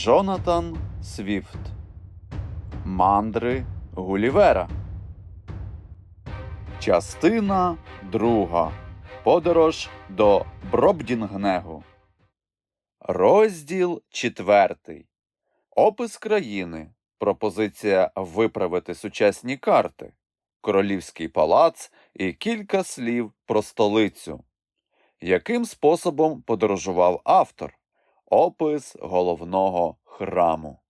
Джонатан Свіфт Мандри Гулівера. Частина друга. Подорож до Бробдінгнегу. Розділ четвертий. Опис країни. Пропозиція виправити сучасні карти. Королівський палац і кілька слів про столицю. Яким способом подорожував автор? Опис головного храму.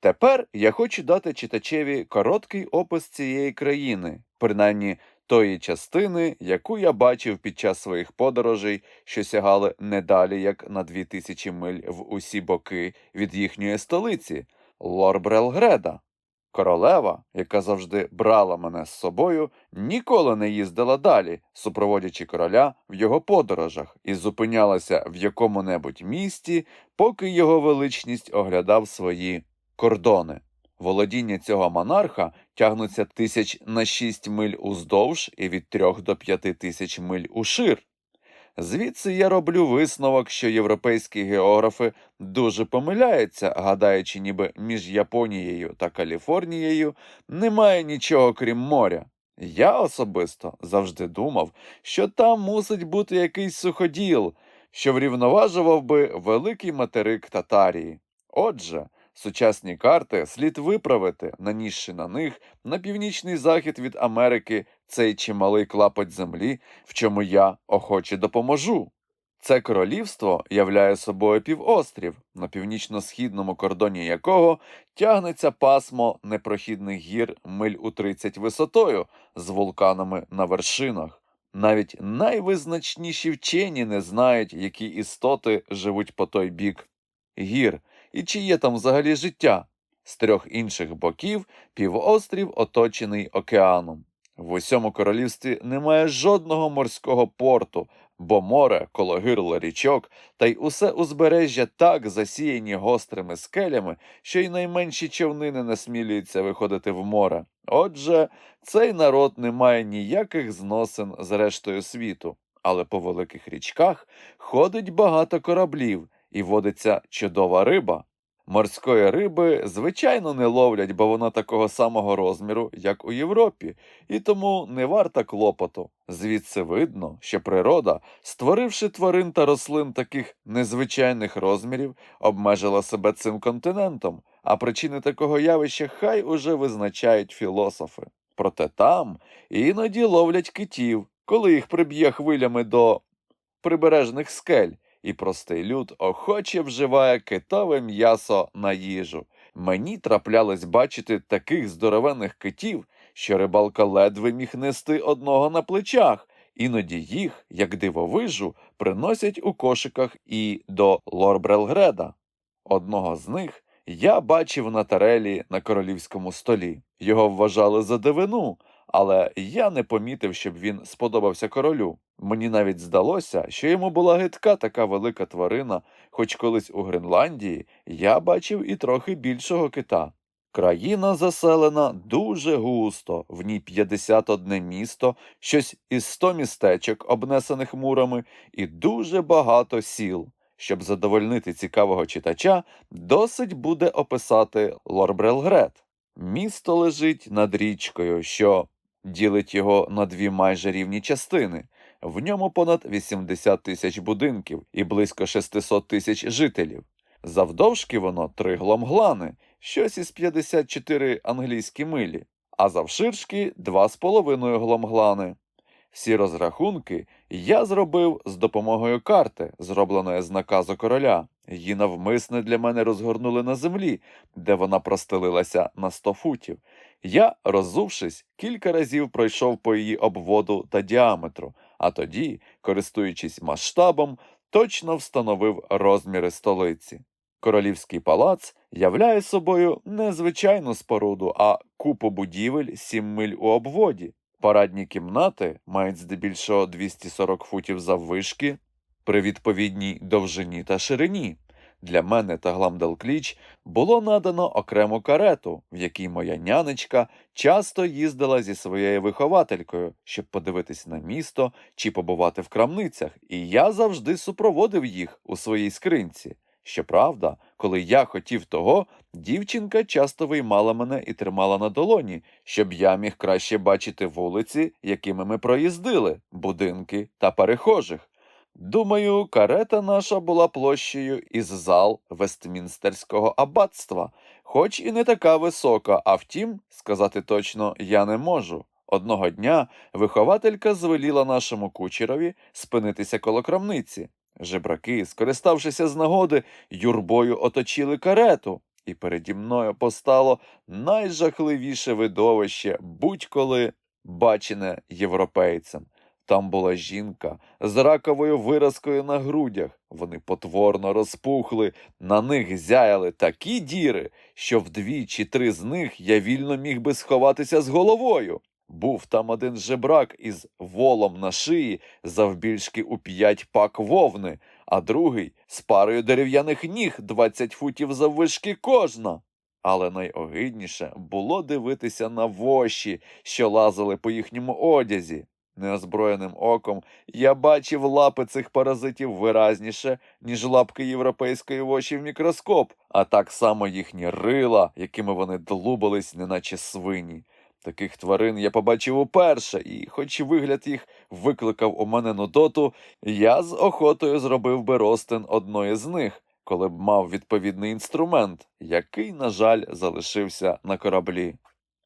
Тепер я хочу дати читачеві короткий опис цієї країни, принаймні тої частини, яку я бачив під час своїх подорожей, що сягали не далі як на дві тисячі миль в усі боки від їхньої столиці Лорбрелгреда. Королева, яка завжди брала мене з собою, ніколи не їздила далі, супроводячи короля в його подорожах, і зупинялася в якому-небудь місті, поки його величність оглядав свої кордони. Володіння цього монарха тягнуться тисяч на шість миль уздовж і від трьох до п'яти тисяч миль ушир. Звідси я роблю висновок, що європейські географи дуже помиляються, гадаючи, ніби між Японією та Каліфорнією немає нічого крім моря. Я особисто завжди думав, що там мусить бути якийсь суходіл, що врівноважував би великий материк Татарії. Отже, сучасні карти слід виправити, нанісши на них на північний захід від Америки цей чималий клапоть землі, в чому я охоче допоможу. Це королівство являє собою півострів, на північно-східному кордоні якого тягнеться пасмо непрохідних гір миль у 30 висотою з вулканами на вершинах. Навіть найвизначніші вчені не знають, які істоти живуть по той бік гір, і чи є там взагалі життя. З трьох інших боків півострів оточений океаном. В усьому королівстві немає жодного морського порту, бо море коло гирла річок, та й усе узбережжя так засіяні гострими скелями, що й найменші човни не насмілюються виходити в море. Отже, цей народ не має ніяких зносин з рештою світу, але по великих річках ходить багато кораблів і водиться чудова риба. Морської риби, звичайно, не ловлять, бо вона такого самого розміру, як у Європі, і тому не варта клопоту. Звідси видно, що природа, створивши тварин та рослин таких незвичайних розмірів, обмежила себе цим континентом, а причини такого явища хай уже визначають філософи. Проте там іноді ловлять китів, коли їх приб'є хвилями до прибережних скель і простий люд охоче вживає китове м'ясо на їжу. Мені траплялось бачити таких здоровенних китів, що рибалка ледве міг нести одного на плечах. Іноді їх, як дивовижу, приносять у кошиках і до Лорбрелгреда. Одного з них я бачив на тарелі на королівському столі. Його вважали за дивину, але я не помітив, щоб він сподобався королю. Мені навіть здалося, що йому була гидка така велика тварина, хоч колись у Гренландії я бачив і трохи більшого кита. Країна заселена дуже густо, в ній 51 місто, щось із 100 містечок, обнесених мурами, і дуже багато сіл. Щоб задовольнити цікавого читача, досить буде описати Лорбрелгрет. Місто лежить над річкою, що ділить його на дві майже рівні частини. В ньому понад 80 тисяч будинків і близько 600 тисяч жителів. Завдовжки воно три гломглани, щось із 54 англійські милі, а завширшки два з половиною гломглани. Всі розрахунки я зробив з допомогою карти, зробленої з наказу короля. Її навмисне для мене розгорнули на землі, де вона простелилася на 100 футів. Я, роззувшись, кілька разів пройшов по її обводу та діаметру, а тоді, користуючись масштабом, точно встановив розміри столиці. Королівський палац являє собою не звичайну споруду, а купу будівель сім миль у обводі. Парадні кімнати мають здебільшого 240 футів заввишки при відповідній довжині та ширині. Для мене та Гламделкліч було надано окрему карету, в якій моя нянечка часто їздила зі своєю вихователькою, щоб подивитись на місто чи побувати в крамницях, і я завжди супроводив їх у своїй скринці. Щоправда, коли я хотів того, дівчинка часто виймала мене і тримала на долоні, щоб я міг краще бачити вулиці, якими ми проїздили, будинки та перехожих. Думаю, карета наша була площею із зал Вестмінстерського аббатства, хоч і не така висока, а втім, сказати точно я не можу. Одного дня вихователька звеліла нашому кучерові спинитися коло крамниці. Жебраки, скориставшися з нагоди, юрбою оточили карету, і переді мною постало найжахливіше видовище будь-коли бачене європейцем. Там була жінка з раковою виразкою на грудях. Вони потворно розпухли, на них зяяли такі діри, що в дві чи три з них я вільно міг би сховатися з головою. Був там один жебрак із волом на шиї завбільшки у п'ять пак вовни, а другий з парою дерев'яних ніг двадцять футів заввишки кожна. Але найогидніше було дивитися на воші, що лазили по їхньому одязі. Неозброєним оком я бачив лапи цих паразитів виразніше, ніж лапки європейської воші в мікроскоп, а так само їхні рила, якими вони длубались, неначе свині. Таких тварин я побачив уперше, і, хоч вигляд їх викликав у мене нудоту, я з охотою зробив би ростин одної з них, коли б мав відповідний інструмент, який, на жаль, залишився на кораблі.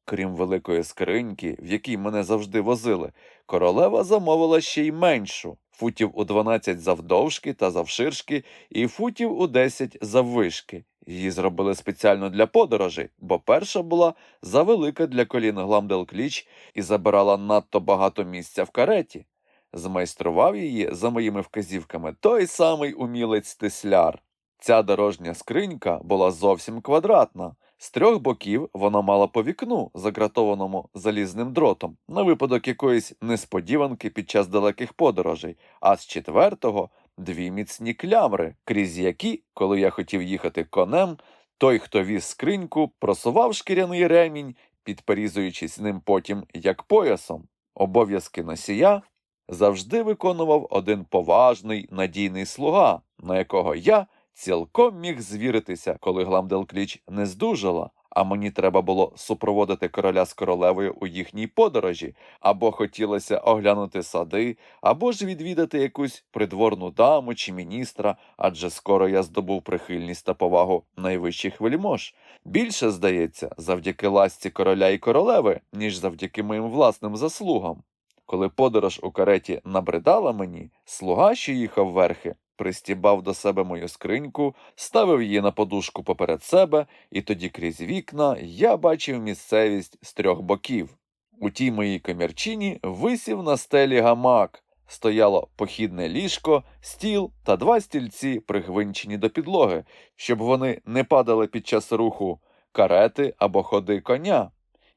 Крім великої скриньки, в якій мене завжди возили, королева замовила ще й меншу футів у 12 завдовжки та завширшки, і футів у 10 заввишки. Її зробили спеціально для подорожей, бо перша була завелика для колін Гламдел-Кліч і забирала надто багато місця в кареті. Змайстрував її за моїми вказівками той самий умілець тисляр. Ця дорожня скринька була зовсім квадратна. З трьох боків вона мала по вікну, загратованому залізним дротом, на випадок якоїсь несподіванки під час далеких подорожей, а з четвертого дві міцні клямри, крізь які, коли я хотів їхати конем, той, хто віз скриньку, просував шкіряний ремінь, підперізуючись ним потім як поясом. Обов'язки носія завжди виконував один поважний надійний слуга, на якого я цілком міг звіритися, коли Гламделкліч не здужала, а мені треба було супроводити короля з королевою у їхній подорожі, або хотілося оглянути сади, або ж відвідати якусь придворну даму чи міністра, адже скоро я здобув прихильність та повагу найвищих вельмож. Більше, здається, завдяки ласці короля і королеви, ніж завдяки моїм власним заслугам. Коли подорож у кареті набридала мені, слуга, що їхав верхи, пристібав до себе мою скриньку, ставив її на подушку поперед себе, і тоді крізь вікна я бачив місцевість з трьох боків. У тій моїй комірчині висів на стелі гамак. Стояло похідне ліжко, стіл та два стільці, пригвинчені до підлоги, щоб вони не падали під час руху карети або ходи коня.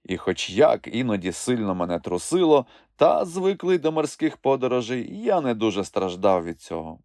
І хоч як іноді сильно мене трусило, та звиклий до морських подорожей, я не дуже страждав від цього.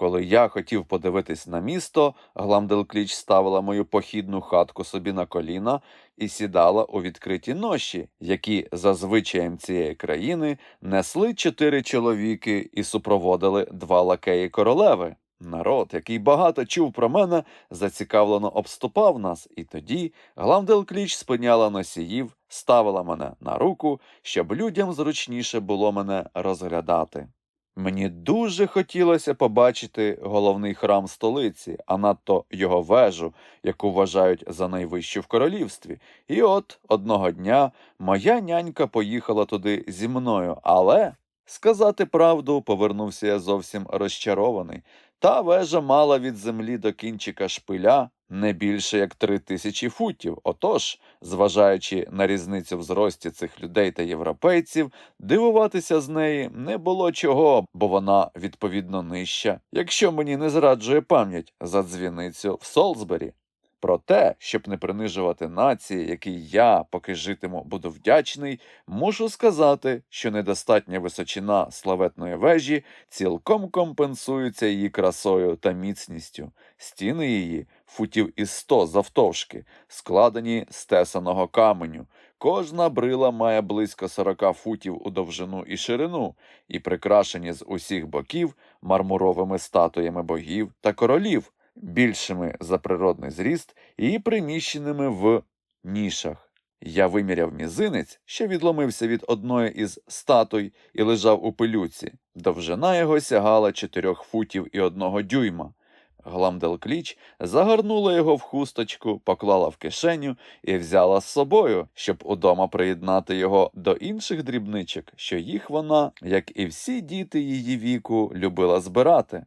Коли я хотів подивитись на місто, Гламделкліч ставила мою похідну хатку собі на коліна і сідала у відкриті ноші, які за звичаєм цієї країни несли чотири чоловіки і супроводили два лакеї королеви. Народ, який багато чув про мене, зацікавлено обступав нас, і тоді Гламделкліч спиняла носіїв, ставила мене на руку, щоб людям зручніше було мене розглядати. Мені дуже хотілося побачити головний храм столиці, а надто його вежу, яку вважають за найвищу в королівстві. І от одного дня моя нянька поїхала туди зі мною, але, сказати правду, повернувся я зовсім розчарований. Та вежа мала від землі до кінчика шпиля не більше як три тисячі футів. Отож, зважаючи на різницю в зрості цих людей та європейців, дивуватися з неї не було чого, бо вона відповідно нижча, якщо мені не зраджує пам'ять за дзвіницю в Солсбері. Про те, щоб не принижувати нації, якій я, поки житиму, буду вдячний, мушу сказати, що недостатня височина славетної вежі цілком компенсується її красою та міцністю. Стіни її футів із сто завтовшки, складені з тесаного каменю. Кожна брила має близько сорока футів у довжину і ширину, і прикрашені з усіх боків мармуровими статуями богів та королів. більшими за природний зріст і приміщеними в нішах. Я виміряв мізинець, що відломився від одної із статуй і лежав у пилюці. Довжина його сягала чотирьох футів і одного дюйма. Гламделкліч загорнула його в хусточку, поклала в кишеню і взяла з собою, щоб удома приєднати його до інших дрібничок, що їх вона, як і всі діти її віку, любила збирати.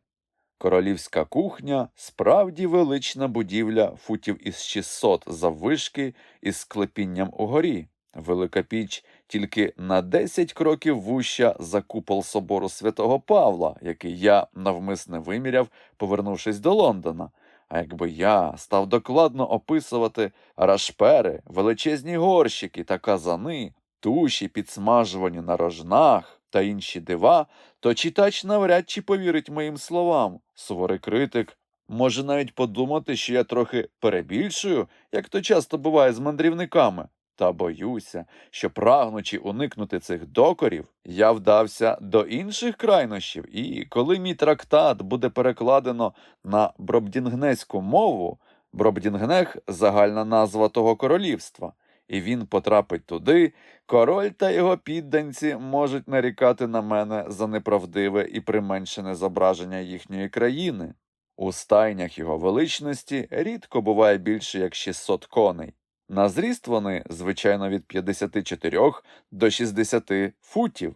Королівська кухня справді велична будівля футів із 600 заввишки із склепінням угорі. Велика піч тільки на 10 кроків вуща за купол собору святого Павла, який я навмисне виміряв, повернувшись до Лондона. А якби я став докладно описувати рашпери, величезні горщики та казани, туші, підсмажувані на рожнах та інші дива, то читач навряд чи повірить моїм словам. Суворий критик може навіть подумати, що я трохи перебільшую, як то часто буває з мандрівниками. Та боюся, що прагнучи уникнути цих докорів, я вдався до інших крайнощів, і коли мій трактат буде перекладено на бробдінгнеську мову, Бробдінгнех загальна назва того королівства, і він потрапить туди, король та його підданці можуть нарікати на мене за неправдиве і применшене зображення їхньої країни. У стайнях його величності рідко буває більше як 600 коней. На зріст вони, звичайно, від 54 до 60 футів.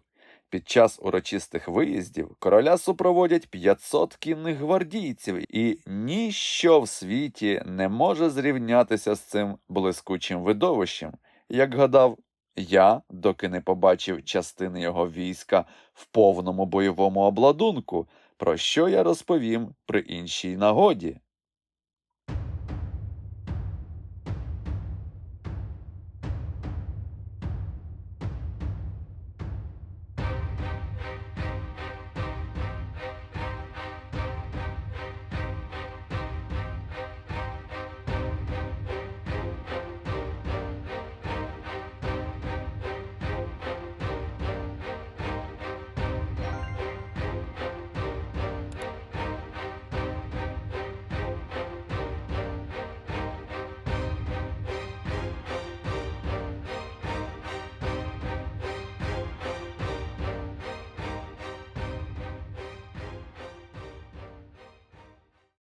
Під час урочистих виїздів короля супроводять 500 кінних гвардійців, і ніщо в світі не може зрівнятися з цим блискучим видовищем. Як гадав, я, доки не побачив частини його війська в повному бойовому обладунку, про що я розповім при іншій нагоді.